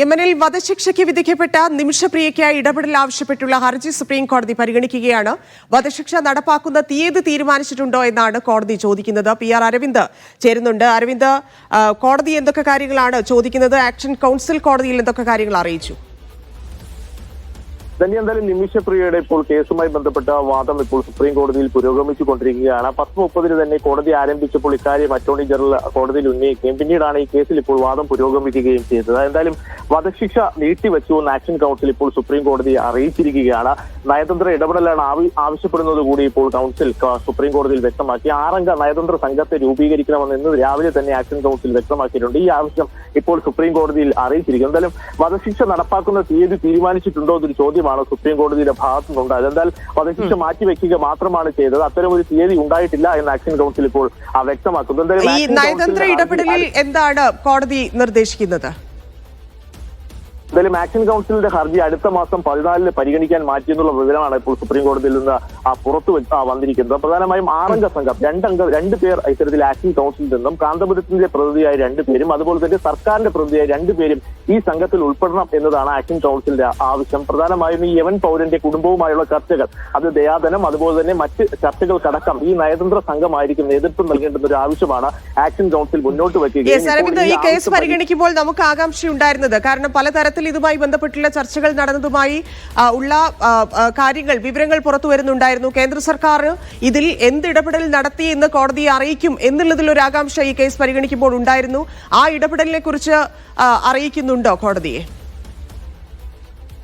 യമനിൽ വധശിക്ഷയ്ക്ക് വിധിക്കപ്പെട്ട നിമിഷപ്രിയയ്ക്ക് ഇടപെടൽ ആവശ്യപ്പെട്ടുള്ള ഹർജി സുപ്രീം കോടതി പരിഗണിക്കുകയാണ്. വധശിക്ഷ നടപ്പാക്കുന്ന തീയതി തീരുമാനിച്ചിട്ടുണ്ടോ എന്നാണ് കോടതി ചോദിക്കുന്നത്. പി ആർ അരവിന്ദ് ചേരുന്നുണ്ട്. അരവിന്ദ് കോടതി എന്തൊക്കെ കാര്യങ്ങളാണ് ചോദിക്കുന്നത്? ആക്ഷൻ കൗൺസിൽ കോടതിയിൽ എന്തൊക്കെ കാര്യങ്ങൾ അറിയിച്ചു? തന്നെ എന്തായാലും നിമിഷപ്രിയയുടെ ഇപ്പോൾ കേസുമായി ബന്ധപ്പെട്ട വാദം ഇപ്പോൾ സുപ്രീം കോടതിയിൽ പുരോഗമിച്ചു കൊണ്ടിരിക്കുകയാണ് പത്ത് മുപ്പതിന് തന്നെ കോടതി ആരംഭിച്ചപ്പോൾ ഇക്കാര്യം അറ്റോർണി ജനറൽ കോടതിയിൽ ഉന്നയിക്കുകയും പിന്നീടാണ് ഈ കേസിൽ ഇപ്പോൾ വാദം പുരോഗമിക്കുകയും ചെയ്തത്. എന്തായാലും വധശിക്ഷ നീട്ടിവെച്ചു എന്ന് ആക്ഷൻ കൗൺസിൽ ഇപ്പോൾ സുപ്രീം കോടതിയെ അറിയിച്ചിരിക്കുകയാണ്. നയതന്ത്ര ഇടപെടലാണ് ആവി- ആവശ്യപ്പെടുന്നത് കൂടി ഇപ്പോൾ കൗൺസിൽ സുപ്രീം കോടതിയിൽ വ്യക്തമാക്കി. ആറംഗ നയതന്ത്ര സംഘത്തെ രൂപീകരിക്കണമെന്ന് ഇന്ന് രാവിലെ തന്നെ ആക്ഷൻ കൗൺസിൽ വ്യക്തമാക്കിയിട്ടുണ്ട്. ഈ ആവശ്യം ഇപ്പോൾ സുപ്രീം കോടതിയിൽ അറിയിച്ചിരിക്കുന്നു. എന്തായാലും വധശിക്ഷ നടപ്പാക്കുന്ന തീയതി തീരുമാനിച്ചിട്ടുണ്ടോ എന്നൊരു ചോദ്യമാണ് സുപ്രീം കോടതിയുടെ ഭാഗത്തു നിന്നുണ്ട് അതെന്തായാലും വധശിക്ഷ മാറ്റിവെക്കുക മാത്രമാണ് ചെയ്തത്. അത്തരം ഒരു തീയതി ഉണ്ടായിട്ടില്ല എന്ന് ആക്ഷൻ കൗൺസിൽ ഇപ്പോൾ വ്യക്തമാക്കുന്നു. എന്തായാലും ഈ നയതന്ത്ര ഇടപെടലിൽ എന്താണ് കോടതി നിർദ്ദേശിക്കുന്നത്? എന്തായാലും ആക്ഷൻ കൗൺസിലിന്റെ ഹർജി അടുത്ത മാസം പതിനാലിന് പരിഗണിക്കാൻ മാറ്റിയെന്നുള്ള വിവരമാണ് ഇപ്പോൾ സുപ്രീം കോടതിയിൽ നിന്ന് ആ, പുറത്തു വന്നിരിക്കുന്നത്. പ്രധാനമായും ആറംഗ സംഘം രണ്ടംഗ രണ്ട് പേർ ഇത്തരത്തിൽ ആക്ഷൻ കൗൺസിലിൽ നിന്നും കാന്തപുരത്തിന്റെ പ്രതിനിധിയായ രണ്ട് പേരും അതുപോലെ തന്നെ സർക്കാരിന്റെ പ്രതിനിധിയായ രണ്ട് പേരും ഈ സംഘത്തിൽ ഉൾപ്പെടണം എന്നതാണ് ആക്ഷൻ കൗൺസിലിന്റെ ആവശ്യം. പ്രധാനമായും ഈ യവൻ പൗരന്റെ കുടുംബവുമായുള്ള ചർച്ചകൾ അത് ദയാധനം അതുപോലെ തന്നെ മറ്റ് ചർച്ചകൾക്കടക്കം ഈ നയതന്ത്ര സംഘമായിരിക്കും നേതൃത്വം നൽകേണ്ടുന്ന ഒരു ആവശ്യമാണ് ആക്ഷൻ കൗൺസിൽ മുന്നോട്ട് വയ്ക്കുക ഈ കേസ് പരിഗണിക്കുമ്പോൾ നമുക്ക് ആകാംക്ഷയുണ്ടായിരുന്നത്. കാരണം പലതരത്തിൽ ഇതുമായി ബന്ധപ്പെട്ടുള്ള ചർച്ചകൾ നടന്നതുമായി ഉള്ള കാര്യങ്ങൾ വിവരങ്ങൾ പുറത്തു വരുന്നുണ്ടായിരുന്നു. കേന്ദ്ര സർക്കാർ ഇതിൽ എന്ത് ഇടപെടൽ നടത്തി എന്ന് കോടതിയെ അറിയിക്കും എന്നുള്ളതിൽ ഒരു ആകാംക്ഷ ഈ കേസ് പരിഗണിക്കുമ്പോൾ ഉണ്ടായിരുന്നു. ആ ഇടപെടലിനെ കുറിച്ച് അറിയിക്കുന്നുണ്ടോ കോടതിയെ?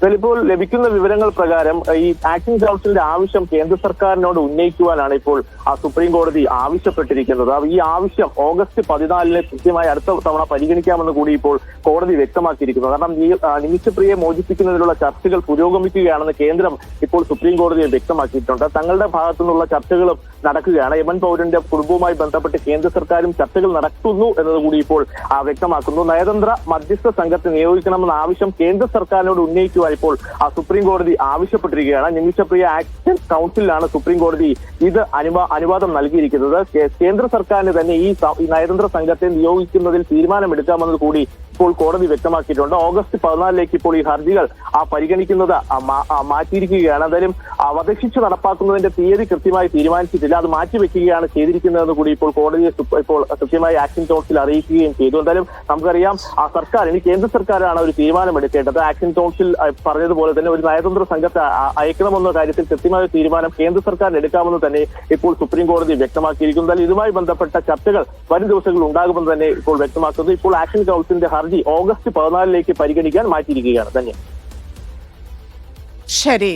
ഇപ്പോൾ ലഭിക്കുന്ന വിവരങ്ങൾ പ്രകാരം ഈ ആക്ടിംഗ് കൗൺസിലിന്റെ ആവശ്യം കേന്ദ്ര സർക്കാരിനോട് ഉന്നയിക്കുവാനാണ് ഇപ്പോൾ ആ സുപ്രീം കോടതി ആവശ്യപ്പെട്ടിരിക്കുന്നത്. ഈ ആവശ്യം ഓഗസ്റ്റ് പതിനാലിന് കൃത്യമായി അടുത്ത തവണ പരിഗണിക്കാമെന്ന് കൂടി ഇപ്പോൾ കോടതി വ്യക്തമാക്കിയിരിക്കുന്നു. കാരണം ഈ നിമിഷപ്രിയെ മോചിപ്പിക്കുന്നതിനുള്ള ചർച്ചകൾ പുരോഗമിക്കുകയാണെന്ന് കേന്ദ്രം ഇപ്പോൾ സുപ്രീം കോടതിയെ വ്യക്തമാക്കിയിട്ടുണ്ട്. തങ്ങളുടെ ഭാഗത്തു നിന്നുള്ള ചർച്ചകളും നടക്കുകയാണ്. യമൻ പൗരന്റെ കുടുംബവുമായി ബന്ധപ്പെട്ട് കേന്ദ്ര സർക്കാരും ചർച്ചകൾ നടത്തുന്നു എന്നതുകൂടി ഇപ്പോൾ വ്യക്തമാക്കുന്നു. നയതന്ത്ര മധ്യസ്ഥ സംഘത്തെ നിയോഗിക്കണമെന്ന ആവശ്യം കേന്ദ്ര സർക്കാരിനോട് ഉന്നയിക്കുവാൻ ഇപ്പോൾ ആ സുപ്രീം കോടതി ആവശ്യപ്പെട്ടിരിക്കുകയാണ്. നിമിഷപ്രിയ ആക്ഷൻ കൗൺസിലാണ് സുപ്രീം കോടതി ഇത് അനുവാ അനുവാദം നൽകിയിരിക്കുന്നത്. കേന്ദ്ര സർക്കാരിന് തന്നെ ഈ നയതന്ത്ര സംഘത്തെ നിയോഗിക്കുന്നതിൽ തീരുമാനമെടുക്കാമെന്നത് കൂടി ഇപ്പോൾ കോടതി വ്യക്തമാക്കിയിട്ടുണ്ട്. ഓഗസ്റ്റ് പതിനാലിലേക്ക് ഇപ്പോൾ ഈ ഹർജികൾ ആ പരിഗണിക്കുന്നത് മാറ്റിയിരിക്കുകയാണ്. എന്തായാലും വധശിക്ഷ നടപ്പാക്കുന്നതിന്റെ തീയതി കൃത്യമായി തീരുമാനിച്ചിട്ടില്ല. അത് മാറ്റിവെക്കുകയാണ് ചെയ്തിരിക്കുന്നതെന്ന് കൂടി ഇപ്പോൾ കോടതിയെ ഇപ്പോൾ കൃത്യമായി ആക്ഷൻ കൗൺസിൽ അറിയിക്കുകയും ചെയ്തു. എന്തായാലും നമുക്കറിയാം ആ സർക്കാർ ഇനി കേന്ദ്ര സർക്കാരാണ് ഒരു തീരുമാനമെടുക്കേണ്ടത്. ആക്ഷൻ കൗൺസിൽ പറഞ്ഞതുപോലെ തന്നെ ഒരു നയതന്ത്ര സംഘത്തെ അയക്കണമെന്ന കാര്യത്തിൽ കൃത്യമായ തീരുമാനം കേന്ദ്ര സർക്കാരിന് എടുക്കാമെന്ന് തന്നെ ഇപ്പോൾ സുപ്രീം കോടതി വ്യക്തമാക്കിയിരിക്കുന്നു. എന്തായാലും ഇതുമായി ബന്ധപ്പെട്ട ചർച്ചകൾ വരും ദിവസങ്ങളിൽ ഉണ്ടാകുമെന്ന് തന്നെ ഇപ്പോൾ വ്യക്തമാക്കുന്നത് ഇപ്പോൾ ആക്ഷൻ കൗൺസിലിന്റെ ഹർജി ഓഗസ്റ്റ് പതിനാലിലേക്ക് പരിഗണിക്കാൻ മാറ്റിയിരിക്കുകയാണ്. തന്നെ ശരി.